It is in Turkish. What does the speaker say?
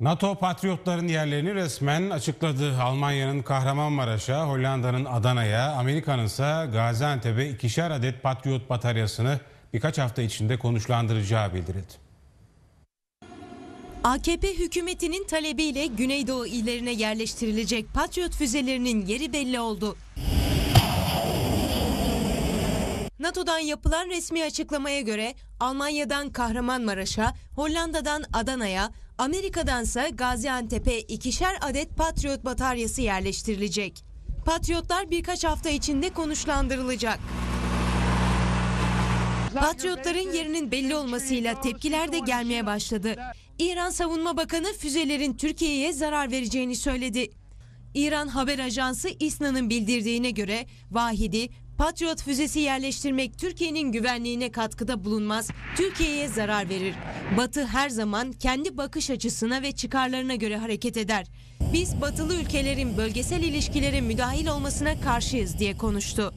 NATO patriotların yerlerini resmen açıkladı. Almanya'nın Kahramanmaraş'a, Hollanda'nın Adana'ya, Amerika'nın ise Gaziantep'e ikişer adet patriot bataryasını birkaç hafta içinde konuşlandıracağı bildirildi. AKP hükümetinin talebiyle Güneydoğu illerine yerleştirilecek Patriot füzelerinin yeri belli oldu. NATO'dan yapılan resmi açıklamaya göre Almanya'dan Kahramanmaraş'a, Hollanda'dan Adana'ya, Amerika'dansa Gaziantep'e ikişer adet Patriot bataryası yerleştirilecek. Patriotlar birkaç hafta içinde konuşlandırılacak. Patriotların yerinin belli olmasıyla tepkiler de gelmeye başladı. İran Savunma Bakanı füzelerin Türkiye'ye zarar vereceğini söyledi. İran haber ajansı İSNA'nın bildirdiğine göre Vahidi Patriot füzesi yerleştirmek Türkiye'nin güvenliğine katkıda bulunmaz, Türkiye'ye zarar verir. Batı her zaman kendi bakış açısına ve çıkarlarına göre hareket eder. Biz batılı ülkelerin bölgesel ilişkilere müdahil olmasına karşıyız diye konuştu.